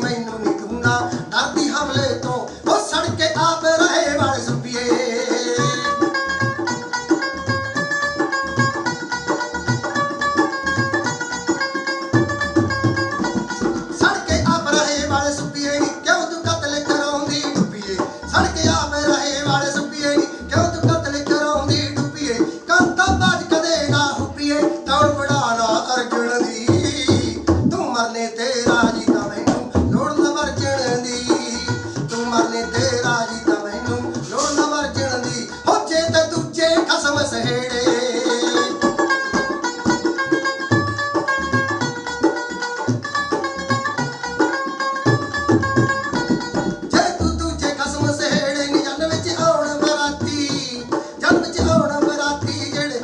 may know me. ਮਰਨੇ ਤੇ ਰਾਜੀ ਤਾਂ ਮੈਨੂੰ ਲੋੜ ਨਾ ਵਰਜਣ ਦੀ। ਹੋ ਜੇ ਤੇ ਦੂਜੇ ਖਸਮ ਸਹੇੜੇ।